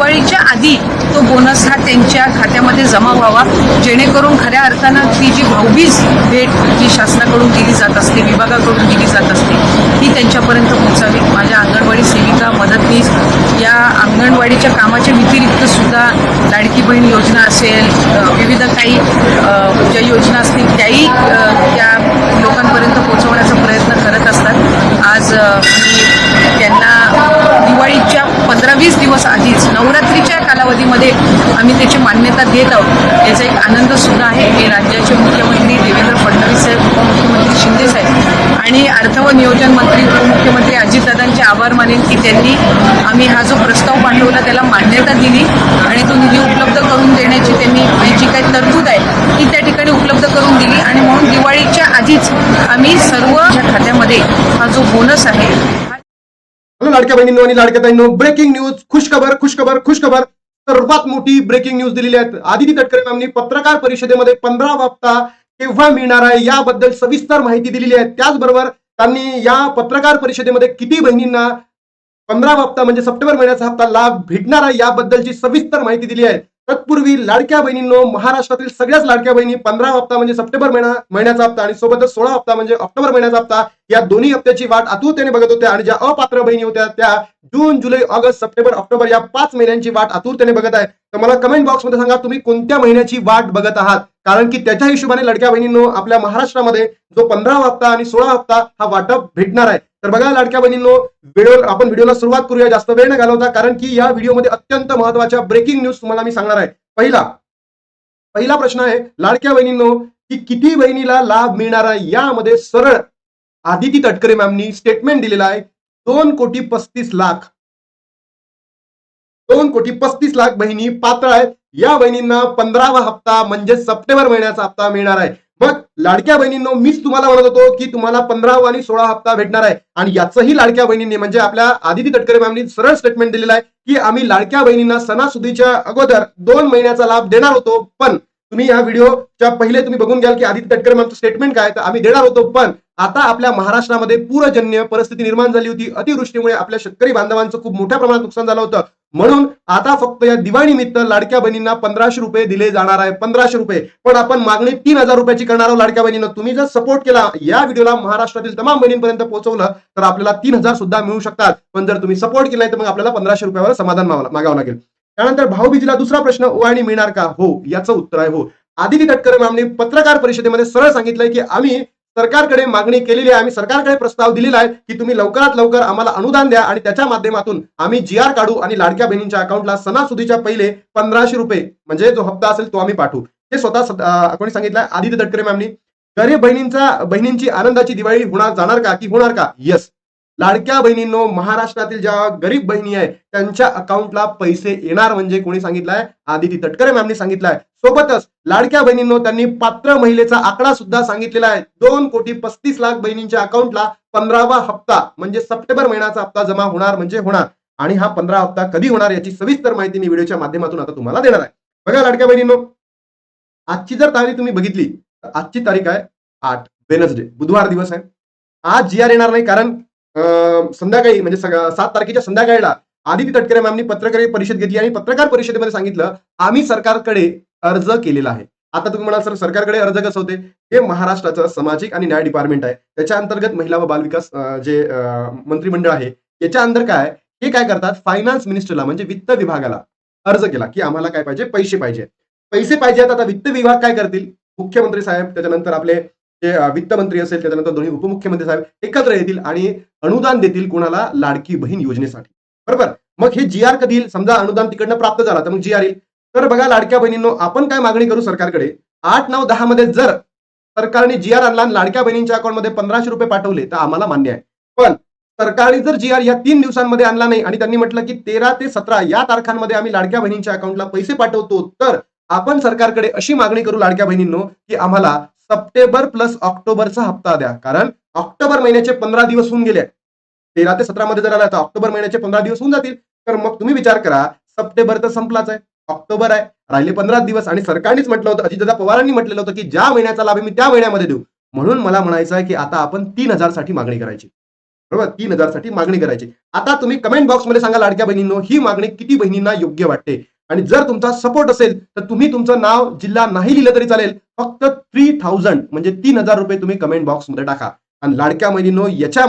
दिवाळीच्या आधी तो बोनस हा त्यांच्या खात्यामध्ये जमा व्हावा. जेणेकरून खऱ्या अर्थानं ती जी भाऊबीज भेट जी शासनाकडून दिली जात असते विभागाकडून दिली जात असते ती त्यांच्यापर्यंत पोहोचावी. माझ्या अंगणवाडी सेविका मदतनीस या अंगणवाडीच्या कामाच्या व्यतिरिक्त सुद्धा लाडकी बहीण योजना असेल विविध काही ज्या योजना असतील त्याही त्या लोकांपर्यंत पोहोचवण्याचा प्रयत्न करत असतात. आज मी पंधरा वीस दिवस आधीच नवरात्रीच्या कालावधीमध्ये आम्ही त्याची मान्यता देत आहोत. याचा एक आनंद सुद्धा आहे. हे राज्याचे मुख्यमंत्री देवेंद्र फडणवीस साहेब उपमुख्यमंत्री शिंदे साहेब आणि अर्थ व नियोजन मंत्री उपमुख्यमंत्री अजितदादांचे आभार मानेन की त्यांनी आम्ही हा जो प्रस्ताव पाठवला त्याला मान्यता दिली आणि तो निधी उपलब्ध करून देण्याची त्यांनी जी काही तरतूद आहे ती त्या ठिकाणी उपलब्ध करून दिली. आणि म्हणून दिवाळीच्या आधीच आम्ही सर्व खात्यामध्ये हा जो बोनस आहे लाडक्या बहिणींनो आणि लाडक्या ताईंनो ब्रेकिंग न्यूज खुशखबर खुशखबर खुशखबर. सर्वात मोठी ब्रेकिंग न्यूज दिलेली आहे आदिती तटकरे मॅमनी. पत्रकार परिषदेमध्ये पंधरा हप्ता केव्हा मिळणार आहे याबद्दल सविस्तर माहिती दिलेली आहे. त्याचबरोबर त्यांनी या पत्रकार परिषदेमध्ये किती बहिणींना पंधरा हप्ता म्हणजे सप्टेंबर महिन्याचा हप्ता लाभ भेटणार आहे याबद्दलची सविस्तर माहिती दिली आहे. तत्पूर्वी लाडक्या बहिणींनो महाराष्ट्रातील सगळ्याच लाडक्या बहिणी पंधरा हप्ता म्हणजे सप्टेंबर महिना महिन्याचा हप्ता आणि सोबतच सोळा हप्ता म्हणजे ऑक्टोबर महिन्याचा हप्ता या दोन्ही हप्त्याची वाट आतुरतेने बघत होत्या आणि ज्या अपात्र बहिणी होत्या त्या June July August September October या पाच महिन्यांची वाट आतुरतेने बघत आहे तर मला कमेंट बॉक्समध्ये सांगा तुम्ही कोणत्या महिन्याची वाट बघत आहात? कारण की त्याच्या हिशोबाने लडक्या बहिणींनो आपल्या महाराष्ट्रामध्ये जो पंधरा हप्ता आणि सोळा हप्ता हा वाटप भेटणार आहे. तर बघा लाडक्या बहिणींनो व्हिडिओ आपण व्हिडिओला सुरुवात करूया. जास्त वेळ न घालवता कारण की या व्हिडिओमध्ये अत्यंत महत्त्वाच्या ब्रेकिंग न्यूज तुम्हाला मी सांगणार आहे. पहिला पहिला प्रश्न आहे लाडक्या बहिणींनो की किती बहिणीला लाभ मिळणार आहे? यामध्ये सरळ आदिती तटकरे मॅमनी स्टेटमेंट दिलेला आहे. दोन कोटी पस्तीस लाख. दोन कोटी पस्तीस लाख बहिणी पात्र आहेत. या बहिणींना पंधरावा हप्ता म्हणजे सप्टेंबर महिन्याचा हप्ता मिळणार आहे. मग लाडक्या बहिणींनो मीच तुम्हाला म्हणत होतो की तुम्हाला पंधरावा आणि सोळा हप्ता भेटणार आहे. आणि याचंही लाडक्या बहिणींनी म्हणजे आपल्या आदिती तटकरे मॅमनी सरळ स्टेटमेंट दिलेलं आहे की आम्ही लाडक्या बहिणींना सणासुदीच्या अगोदर दोन महिन्याचा लाभ देणार होतो पण तुम्ही या व्हिडिओच्या पहिले तुम्ही बघून घ्याल की आदित्य तटकरे मॅमचं स्टेटमेंट काय तर आम्ही देणार होतो पण आता आपल्या महाराष्ट्रामध्ये पूरजन्य परिस्थिती निर्माण झाली होती. अतिवृष्टीमुळे आपल्या शेतकरी बांधवांचं खूप मोठ्या प्रमाणात नुकसान झालं होतं. म्हणून आता फक्त या दिवाळीनिमित्त लाडक्या बहिणींना पंधराशे रुपये दिले जाणार आहे पंधराशे रुपये. पण आपण मागणी तीन हजार रुपयाची करणार आहोत लाडक्या बहिणींना. तुम्ही जर सपोर्ट केला या व्हिडिओला महाराष्ट्रातील तमाम बहिणींपर्यंत पोहोचवलं तर आपल्याला तीन हजार सुद्धा मिळू शकतात. पण जर तुम्ही सपोर्ट केला तर मग आपल्याला पंधराशे रुपयावर समाधान मागावं मागावं लागेल. त्यानंतर भाऊबीजीला दुसरा प्रश्न ओवाळणी मिळणार का? हो याचं उत्तर आहे हो. आदिती तटकरे मॅमने पत्रकार परिषदेमध्ये सरळ सांगितलंय की आम्ही सरकारकडे मागणी केलेली आहे. आम्ही सरकारकडे प्रस्ताव दिलेला आहे की तुम्ही लवकरात लवकर आम्हाला अनुदान द्या आणि त्याच्या माध्यमातून आम्ही जी आर काढू आणि लाडक्या बहिणींच्या अकाउंटला सणासुदीच्या पहिले पंधराशे रुपये म्हणजे जो हप्ता असेल तो आम्ही पाठवू. हे स्वतः कोणी सांगितलं? आदित्य तटकरे मॅमनी. गरीब बहिणींचा बहिणींची आनंदाची दिवाळी होणार जाणार का? की होणार का? येस लाडक्या बहिणींनो महाराष्ट्रातील ज्या गरीब बहिणी आहे त्यांच्या अकाउंटला पैसे येणार म्हणजे कोणी सांगितलंय? आदिती तटकरे मॅमनी सांगितलंय. सोबतच लाडक्या बहिणींनो त्यांनी पात्र महिलेचा आकडा सुद्धा सांगितलेला आहे. दोन कोटी पस्तीस लाख बहिणींच्या अकाउंटला पंधरावा हप्ता म्हणजे सप्टेंबर महिन्याचा हप्ता जमा होणार म्हणजे होणार. आणि हा पंधरा हप्ता कधी होणार याची सविस्तर माहिती मी व्हिडिओच्या माध्यमातून आता तुम्हाला देणार आहे. बघा लाडक्या बहिणींनो आजची जर तारीख तुम्ही बघितली तर आजची तारीख आहे आठ वेनसडे बुधवार दिवस आहे. आज जी आर येणार नाही कारण संध्याकाळी म्हणजे सात तारखेच्या संध्याकाळीला आदिती तटकरे मॅमनी पत्रकार परिषद घेतली आणि पत्रकार परिषदेमध्ये सांगितलं आम्ही सरकारकडे अर्ज केलेला आहे. आता तुम्ही म्हणाल सर सरकारकडे अर्ज कसं होते? हे महाराष्ट्राचं सामाजिक आणि न्याय डिपार्टमेंट आहे. त्याच्या अंतर्गत महिला व बालविकास जे मंत्रिमंडळ आहे याच्या अंतर काय हे काय करतात? फायनान्स मिनिस्टरला म्हणजे वित्त विभागाला अर्ज केला की आम्हाला काय पाहिजे? पैसे पाहिजे. पैसे पाहिजे आता वित्त विभाग काय करतील? मुख्यमंत्री साहेब त्याच्यानंतर आपले वित्त मंत्री असेल त्याच्यानंतर दोन्ही उपमुख्यमंत्री साहेब एकत्र येतील आणि अनुदान देतील कोणाला? लाडकी बहीण योजनेसाठी. बरोबर? मग हे जी आर कधी येईल? समजा अनुदान तिकडनं प्राप्त झाला तर मग जी आर येईल. तर बघा लाडक्या बहिणींनो आपण काय मागणी करू सरकारकडे? आठ नऊ दहा मध्ये जर सरकारने जी आर आणला आणि लाडक्या बहिणींच्या अकाउंटमध्ये पंधराशे रुपये पाठवले तर आम्हाला मान्य आहे. पण सरकारने जर जी आर या तीन दिवसांमध्ये आणला नाही आणि त्यांनी म्हटलं की तेरा ते सतरा या तारखांमध्ये आम्ही लाडक्या बहिणींच्या अकाउंटला पैसे पाठवतो तर आपण सरकारकडे अशी मागणी करू लाडक्या बहिणींनो की आम्हाला सप्टेंबर प्लस ऑक्टोबरचा हप्ता द्या. कारण ऑक्टोबर महिन्याचे पंधरा दिवस होऊन गेले. तेरा ते सतरा मध्ये जर आला तर ऑक्टोबर महिन्याचे पंधरा दिवस होऊन जातील. तर मग तुम्ही विचार करा सप्टेंबर तर संपलाच आहे. ऑक्टोबर आहे. राहिले पंधरा दिवस आणि सरकारनेच म्हटलं होतं अजितदादा पवारांनी म्हटलेलं होतं की ज्या महिन्याचा लाभ मी त्या महिन्यामध्ये देऊ. म्हणून मला म्हणायचं आहे की आता आपण तीन हजारसाठी मागणी करायची. बरोबर? तीन हजारसाठी मागणी करायची. आता तुम्ही कमेंट बॉक्समध्ये सांगा लाडक्या बहिणींनो ही मागणी किती बहिणींना योग्य वाटते? आणि जर तुमचा सपोर्ट असेल तर तुम्ही तुमचं नाव जिल्हा नाही लिहिलं तरी चालेल. फक्त थ्री थाउजंड म्हणजे तीन हजार रुपये तुम्ही कमेंट बॉक्समध्ये टाका. आणि लाडक्या बहिणींनो याच्या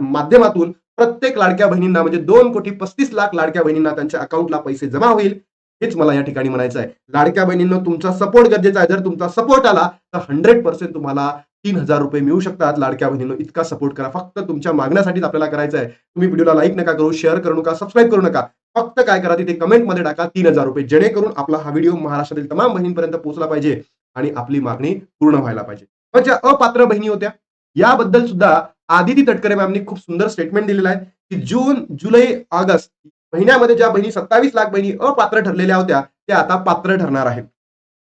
माध्यमातून प्रत्येक लाडक्या बहिणींना म्हणजे दोन कोटी पस्तीस लाख लाडक्या बहिणींना त्यांच्या अकाउंटला पैसे जमा होईल. हेच मला या ठिकाणी म्हणायचं आहे लाडक्या बहिणींनो तुमचा सपोर्ट गरजेचा आहे. जर तुमचा सपोर्ट आला तर हंड्रेड पर्सेंट तुम्हाला तीन हजार रुपये मिळू शकतात. लाडक्या बहिणींनो इतका सपोर्ट करा. फक्त तुमच्या मागण्यासाठीच आपल्याला करायचं आहे तुम्ही व्हिडिओला लाईक नका करू शेअर करू नका सबस्क्राईब करू नका. फक्त काय करा तिथे कमेंटमध्ये टाका तीन हजार रुपये. जेणेकरून आपला हा व्हिडिओ महाराष्ट्रातील तमाम बहिणींपर्यंत पोहोचला पाहिजे. आणि आपली मागणी पूर्ण व्हायला पाहिजे. पण ज्या अपात्र बहिणी होत्या याबद्दल सुद्धा आदिती तटकरे मॅमनी खूप सुंदर स्टेटमेंट दिलेलं आहे की जून जुलै ऑगस्ट महिन्यामध्ये ज्या बहिणी सत्तावीस लाख बहिणी अपात्र ठरलेल्या होत्या त्या आता पात्र ठरणार आहेत.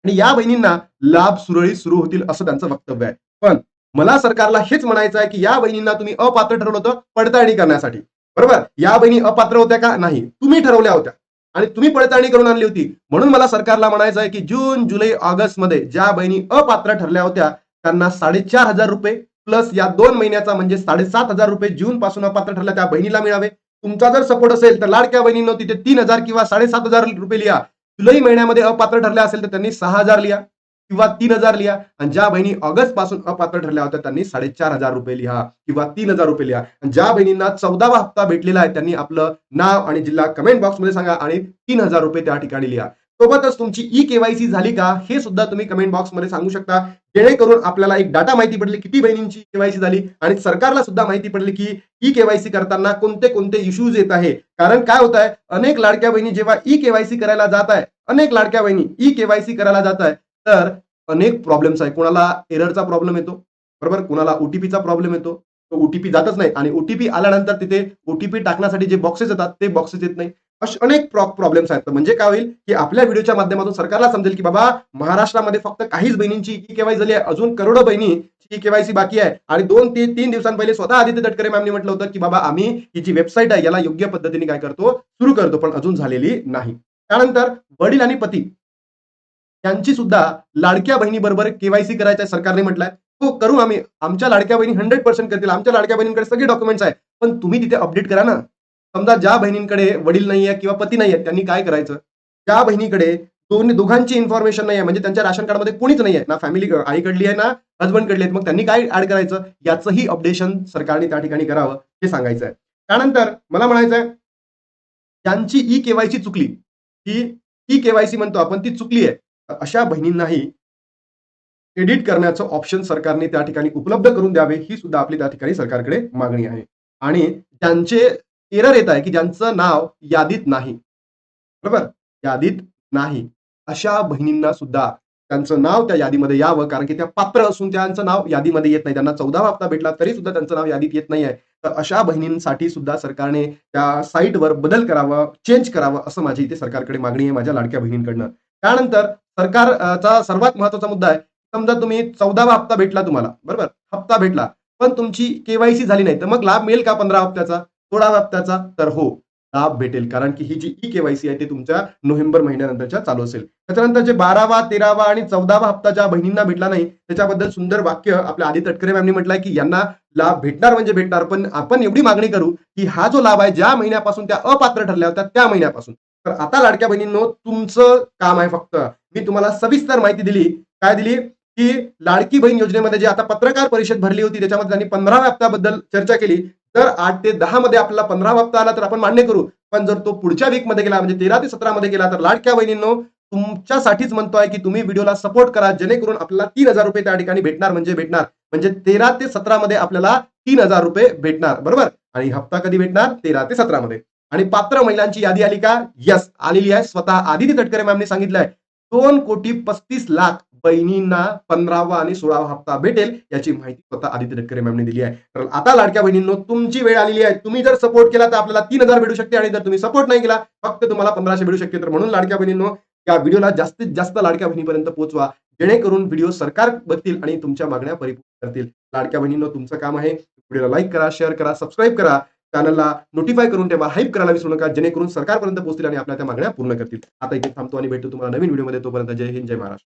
आणि या बहिणींना लाभ सुरळीत सुरू होतील असं त्यांचं वक्तव्य आहे. पण मला सरकारला हेच म्हणायचं आहे की या बहिणींना तुम्ही अपात्र ठरवलं होतं पडताळणी करण्यासाठी. बरोबर? या बहिणी अपात्र होत्या का? नाही. तुम्ही ठरवल्या होत्या. आणि तुम्ही पडताळणी करून आणली होती. म्हणून मला सरकारला म्हणायचं आहे की जून जुलै ऑगस्टमध्ये ज्या बहिणी अपात्र ठरल्या होत्या त्यांना साडेचार हजार रुपये प्लस या दोन महिन्याचा म्हणजे साडेसात हजार रुपये जून पासून अपात्र ठरल्या त्या बहिणीला मिळावे. तुमचा जर सपोर्ट असेल तर लाडक्या बहिणींनो तिथे तीन हजार किंवा साडेसात हजार रुपये लिहा. जुलै महिन्यामध्ये अपात्र ठरल्या असेल तर त्यांनी सहा हजार लिहा. किंवा तीन हजार लिहा. आणि ज्या बहिणी ऑगस्टपासून अपात्र ठरल्या होत्या त्यांनी साडेचार हजार रुपये लिहा किंवा तीन हजार रुपये लिहा. आणि ज्या बहिणींना चौदावा हप्ता भेटलेला आहे त्यांनी आपलं नाव आणि जिल्हा कमेंट बॉक्समध्ये सांगा आणि तीन हजार रुपये त्या ठिकाणी लिहा. सोबतच तुमची ई केवायसी झाली का हे सुद्धा तुम्ही कमेंट बॉक्समध्ये सांगू शकता. जेणेकरून आपल्याला एक डाटा माहिती पडली किती बहिणींची केवायसी झाली. आणि सरकारला सुद्धा माहिती पडली की ई केवायसी करताना कोणते कोणते इश्यूज येत आहे. कारण काय होत आहे अनेक लाडक्या बहिणी जेव्हा ई केवायसी करायला जात आहे अनेक लाडक्या बहिणी ई केवायसी करायला जात आहे तर अनेक प्रॉब्लेम्स आहे कोणाला एररचा प्रॉब्लेम येतो बरोबर? कोणाला ओटीपीचा प्रॉब्लेम येतो. तो ओटीपी जातच नाही आणि ओटीपी आल्यानंतर तिथे ओटीपी टाकण्यासाठी जे बॉक्सेस येतात ते बॉक्सेस येत नाही. असे अनेक प्रॉब्लेम्स आहेत. म्हणजे काय होईल? की आपल्या व्हिडिओच्या माध्यमातून सरकारला समजेल की बाबा महाराष्ट्रामध्ये फक्त काहीच बहिणींची ई केवायसी झाली आहे. अजून करोडो बहिणी ई केवायसी बाकी आहे. आणि दोन ते तीन दिवसांपहिले स्वतः आदित्य तटकरे मॅमने म्हटलं होतं की बाबा आम्ही ही जी वेबसाईट आहे याला योग्य पद्धतीने काय करतो? सुरू करतो पण अजून झालेली नाही. त्यानंतर वडील आणि पती. त्यांची सुद्धा लाडक्या बहिणीबरोबर केवायसी करायचं आहे सरकारने म्हटलंय. हो करू आम्ही. आमच्या लाडक्या बहिणी हंड्रेड पर्सेंट करतील. आमच्या लाडक्या बहिणींकडे सगळे डॉक्युमेंट्स आहेत. पण तुम्ही तिथे अपडेट करा ना. समजा ज्या बहिणींकडे वडील नाही आहे किंवा पती नाही आहे त्यांनी काय करायचं? त्या बहिणीकडे दोन्ही दोघांची इन्फॉर्मेशन नाही आहे म्हणजे त्यांच्या राशन कार्डमध्ये कोणीच नाही आहे ना फॅमिली आईकडली आहे ना हजबंडकडली आहेत. मग त्यांनी काय ऍड करायचं? याचंही अपडेशन सरकारने त्या ठिकाणी करावं हे सांगायचं आहे. त्यानंतर मला म्हणायचं आहे त्यांची ई केवायसी चुकली. ही ई केवायसी म्हणतो आपण ती चुकली आहे. अशा बहिणींनाही एडिट करण्याचं ऑप्शन सरकारने त्या ठिकाणी उपलब्ध करून द्यावे ही सुद्धा आपली त्या ठिकाणी सरकारकडे मागणी आहे. आणि ज्यांचे एरर येत आहे की ज्यांचं नाव यादीत नाही बरोबर? यादीत नाही. अशा बहिणींना सुद्धा त्यांचं नाव त्या यादीमध्ये यावं कारण की त्या पात्र असून त्यांचं नाव यादीमध्ये येत नाही. त्यांना चौदा हप्ता भेटला तरी सुद्धा त्यांचं नाव यादीत येत नाही आहे तर अशा बहिणींसाठी सुद्धा सरकारने त्या साईटवर बदल करावा चेंज करावं असं माझी इथे सरकारकडे मागणी आहे माझ्या लाडक्या बहिणींकडनं. त्यानंतर सरकारचा सर्वात महत्त्वाचा मुद्दा आहे. समजा तुम्ही चौदावा हप्ता भेटला तुम्हाला बरोबर? हप्ता भेटला पण तुमची केवायसी झाली नाही तर मग लाभ मिळेल का पंधरा हप्त्याचा? सोळाव्या हप्त्याचा? तर हो लाभ भेटेल कारण की ही जी ई केवायसी आहे ती तुमच्या नोव्हेंबर महिन्यानंतरच्या चालू असेल. त्याच्यानंतर जे बारावा तेरावा आणि चौदावा हप्ता ज्या बहिणींना भेटला नाही त्याच्याबद्दल सुंदर वाक्य आपल्या आधी तटकरे मॅमनी म्हटलंय की यांना लाभ भेटणार म्हणजे भेटणार पण आपण एवढी मागणी करू की हा जो लाभ आहे ज्या महिन्यापासून त्या अपात्र ठरल्या होत्या त्या महिन्यापासून. तर आता लाडक्या बहिणींनो तुमचं काम आहे फक्त मी तुम्हाला सविस्तर माहिती दिली. काय दिली? की लाडकी बहीण योजनेमध्ये जे आता पत्रकार परिषद भरली होती त्याच्यामध्ये त्यांनी पंधराव्या हप्त्याबद्दल चर्चा केली. तर आठ ते दहा मध्ये आपल्याला पंधरावा हप्ता आला तर आपण मान्य करू. पण जर तो पुढच्या वीकमध्ये गेला म्हणजे तेरा ते सतरा मध्ये गेला तर लाडक्या बहिणींनो तुमच्यासाठीच म्हणतोय की तुम्ही व्हिडिओला सपोर्ट करा. जेणेकरून आपल्याला तीन हजार रुपये त्या ठिकाणी भेटणार म्हणजे भेटणार. म्हणजे तेरा ते सतरा मध्ये आपल्याला तीन हजार रुपये भेटणार. बरोबर? आणि हप्ता कधी भेटणार? तेरा ते सतरा मध्ये आणि पात्र महिलांची यादी आली का? यस आलेली आहे. स्वतः आदिती तटकरे मॅमने सांगितलंय दोन कोटी पस्तीस लाख बहिणींना पंधरावा आणि सोळावा हप्ता भेटेल याची माहिती स्वतः आदित्य तटकरे मॅमने दिली आहे. तर आता लाडक्या बहिणींनो तुमची वेळ आलेली आहे. तुम्ही जर सपोर्ट केला तर आपल्याला तीन हजार भेटू शकते आणि जर तुम्ही सपोर्ट नाही केला फक्त तुम्हाला पंधराशे भेटू शकते. तर म्हणून लाडक्या बहिणींनो या व्हिडिओला जास्तीत जास्त लाडक्या बहिणीपर्यंत पोहोचवा. जेणेकरून व्हिडिओ सरकार बघतील आणि तुमच्या मागण्या परिपूर्ण करतील. लाडक्या बहिणींनो तुमचं काम आहे. व्हिडिओला लाईक करा शेअर करा सबस्क्राईब करा. चॅनलला नोटिफाय करून ठेवा हाईप करायला विसरू नका जेणेकरून सरकारपर्यंत पोहोचतील आणि आपल्या त्या मागण्या पूर्ण करतील. आता इथे थांबतो आणि भेटतो तुम्हाला नवीन व्हिडिओमध्ये तोपर्यंत जय हिंद जय महाराष्ट्र.